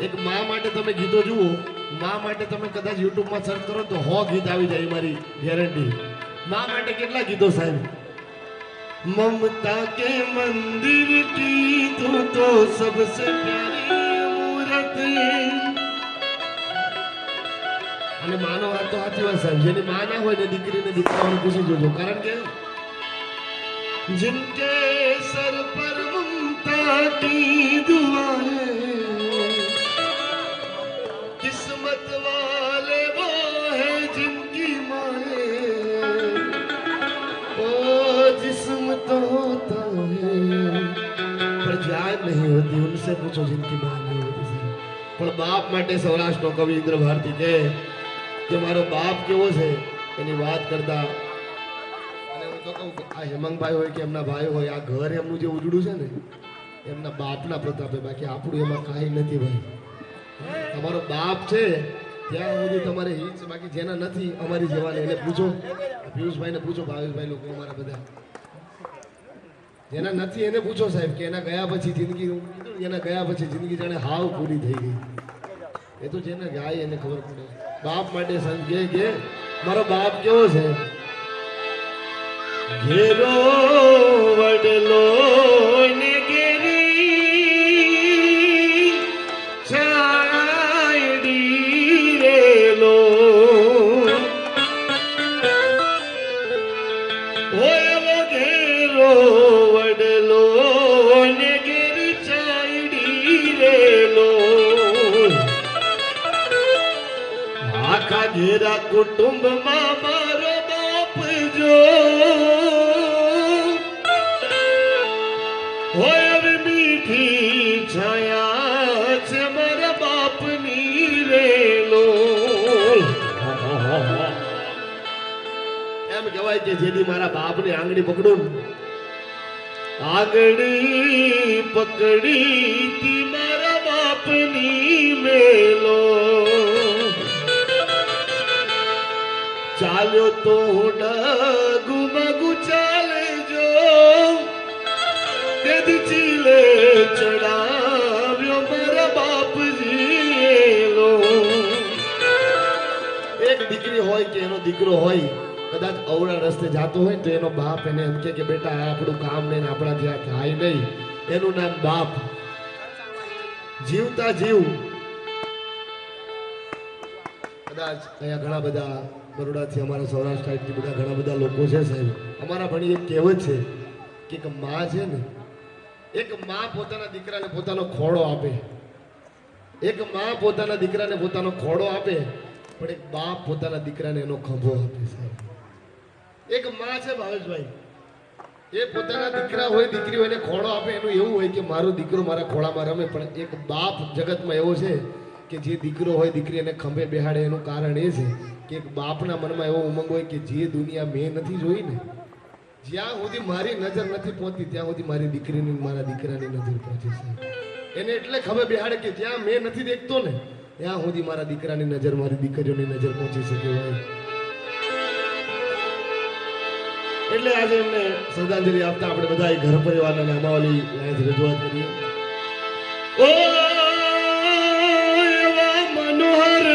એક મા માટે તમે ગીતો જુઓ મા માટે તમે કદાચ યુટ્યુબમાં સર્ચ કરો તો હો ગીત આવી જાય એ મારી ગેરંટી મા માટે કેટલા ગીતો સાહેબ મમતા કે મંદિર કી તું તો સબસે પ્યારી મૂરત અને માનો વાત તો સાચી વાત સાહેબ જેની માં ના હોય ને દીકરીને દીકરાઓને પૂછી જોજો કારણ કે जिनके सर पर ममता की दुआएं किस्मत तो પણ જાન નહીં હોતી ઉનસે પૂછો જિનકી માં નહીં હોતી પણ બાપ માટે સૌરાષ્ટ્રનો કવિ ઇન્દ્ર ભારતી કહે કે મારો બાપ કેવો છે એની વાત કરતા અને હું તો કહું કે આ હેમંગભાઈ હોય કે એમના ભાઈ હોય આ ઘર એમનું જે ઉજળું છે ને એમના બાપના પ્રતાપે બાકી આપણું એમાં કાંઈ નથી ભાઈ તમારો બાપ છે ત્યાં સુધી તમારે હિત બાકી જેના નથી, અમારી જેવાને એને પૂછો. પિયુષભાઈને પૂછો ભાવેશભાઈ લોકો અમારા બધા. જેના નથી, એને પૂછો સાહેબ કે એના ગયા પછી જિંદગી એના ગયા પછી જિંદગી જાણે હાવ પૂરી થઈ ગઈ. એ તો જેને ગાય એને ખબર પડે. બાપ માટે સમજે કે મારો બાપ કેવો છે? ઘેરો વડલો ને કે જેથી મારા બાપની આંગળી પકડું આંગળી પકડી મારા બાપની મેલો. ચાલ્યો તો ડગુ મગુ ચાલે જો તેથી ચીલે ચડાવ્યો મારા બાપજી લો એક દીકરી હોય કે એનો દીકરો હોય કદાચ અવળા રસ્તે જતો હોય તો એનો બાપ એને એમ કે બેટા આપણું કામ નહીં આપણા ત્યાં થાય નહીં. એનું નામ બાપ. જીવતા જીવ. કદાચ અહીંયા ઘણા બધા બરોડાથી અમારા સૌરાષ્ટ્ર સાઈડથી બધા ઘણા બધા લોકો છે સાહેબ. અમારા ભણી એક કહેવત છે કે એક માં છે ને, એક માં પોતાના દીકરાને પોતાનો ખોળો આપે. એક માં પોતાના દીકરાને પોતાનો ખોળો આપે, પણ એક બાપ પોતાના દીકરાને એનો ખભો આપે સાહેબ. એક માં છે ભાવેશભાઈ એ પોતાના દીકરા હોય, દીકરી હોય ખોળો આપે, એનું એવું હોય કે મારો દીકરો મારા ખોળામાં રમે, પણ એક બાપ જગતમાં એવો છે કે જે દીકરો હોય, દીકરી એને ખંભે બેહાડે, એનું કારણ એ છે કે એક બાપના મનમાં એવો ઉમંગ હોય કે જે દુનિયા મેં નથી જોઈ ને, જ્યાં સુધી મારી નજર નથી પહોંચતી, ત્યાં સુધી મારી દીકરીની, મારા દીકરાની નજર પહોંચે છે. એને એટલે ખબર બેહાડે કે જ્યાં મેં નથી દેખતો ને, ત્યાં સુધી મારા દીકરાની નજર, મારી દીકરીઓની નજર પહોંચી શકે હોય. એટલે આજે એમને શ્રદ્ધાંજલિ આપતા આપણે બધા ઘર પરિવારના નામાવલી અહીંયાથી રજૂઆત કરીએ. ઓ એવા મનોહર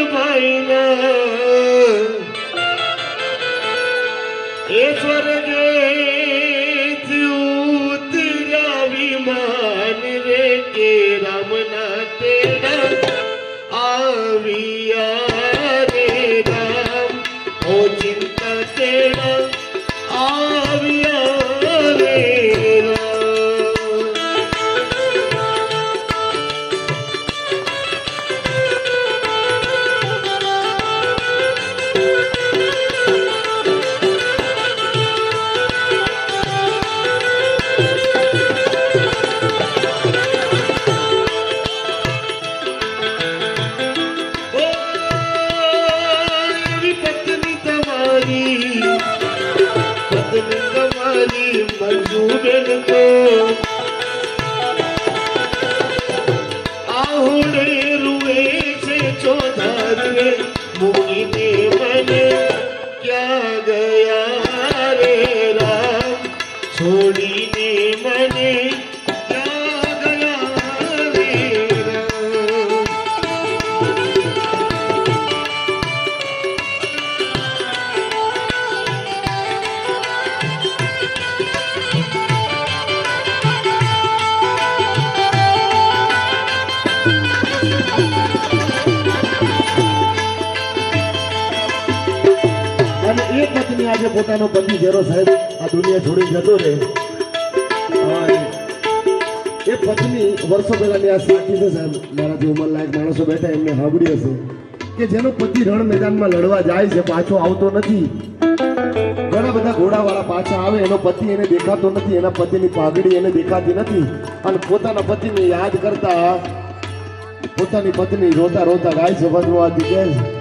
મોડે રૂએ છે ચોધારે આજે પોતાનો પતિ જેરો સાહેબ આ દુનિયા છોડી જતો રહે. એ પત્ની વર્ષો પહેલાની આ સાચી છે સાહેબ. મારાથી ઉંમરલાયક માણસો બેઠા એમને સાંભળી હશે કે જેનો પતિ રણ મેદાનમાં લડવા જાય છે, પાછો આવતો નથી. ઘણા બધા ઘોડાવાળા પાછા આવે, એનો પતિ એને દેખાતો નથી, એના પતિની પાઘડી એને દેખાતી નથી. અને પોતાના પતિને યાદ કરતા પોતાની પત્ની રોતા રોતા ગાય છે વનવાથી કહે છે.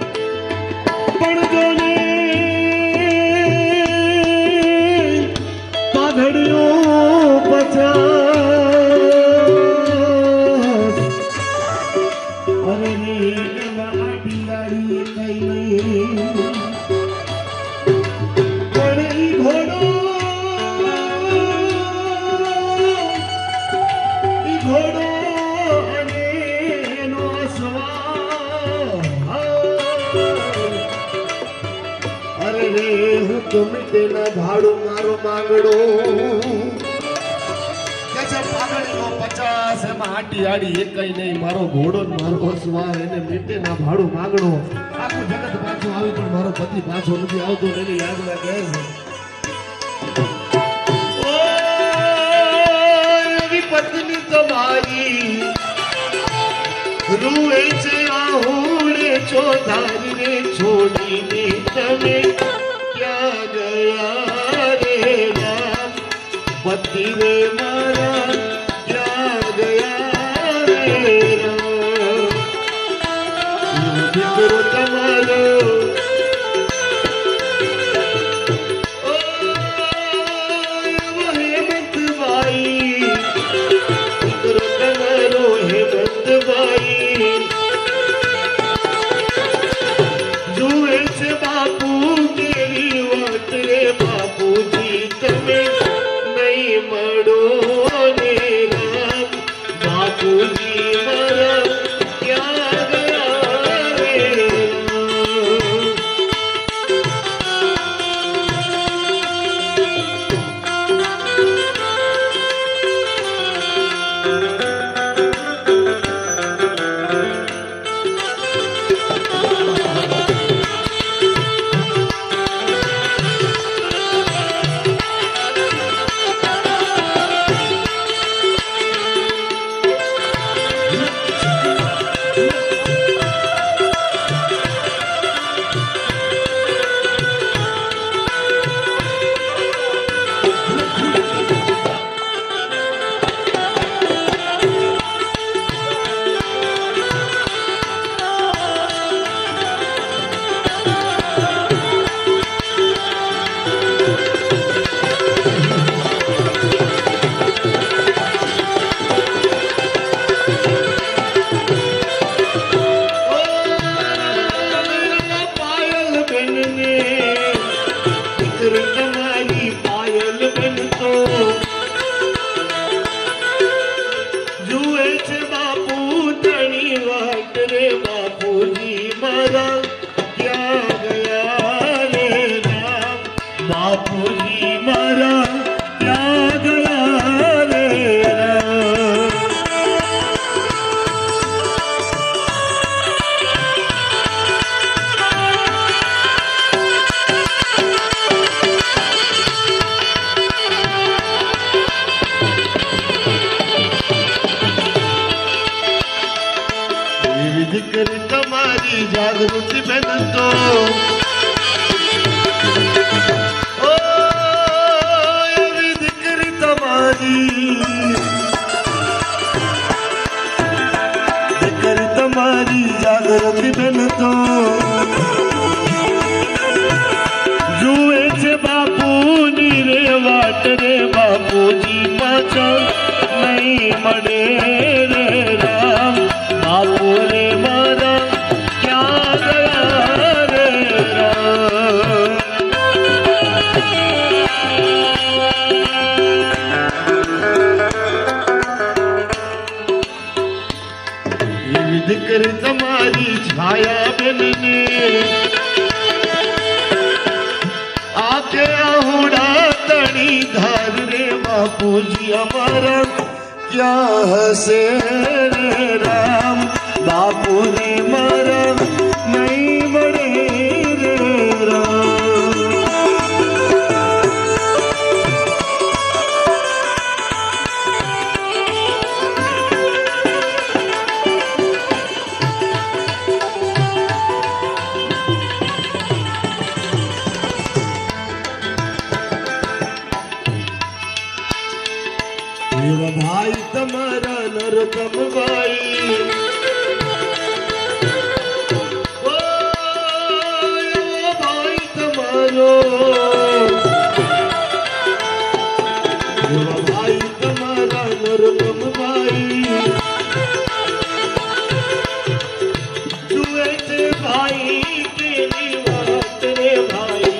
રે હું તો તેના ભાડું મારો માંગડો. ઘોડો ભાડું માંગડો. આખું મારો પત્ની તમારી. રૂએ છે છોડીને તમે ગયા રે રામ પતિ રે તમારી જાગૃતિ બેન તો. જુએ છે બાપુની રે વાટ રે બાપુજી પાછળ. નહીં મળે से એવા ભાઈ, તમારા નરતમ ભાઈ ભાઈ, તમારો. એવા ભાઈ, તમારા નરતમ ભાઈ જુએ છે ભાઈ તેની વાત રે ભાઈ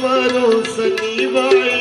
કરો સની શનિભાઈ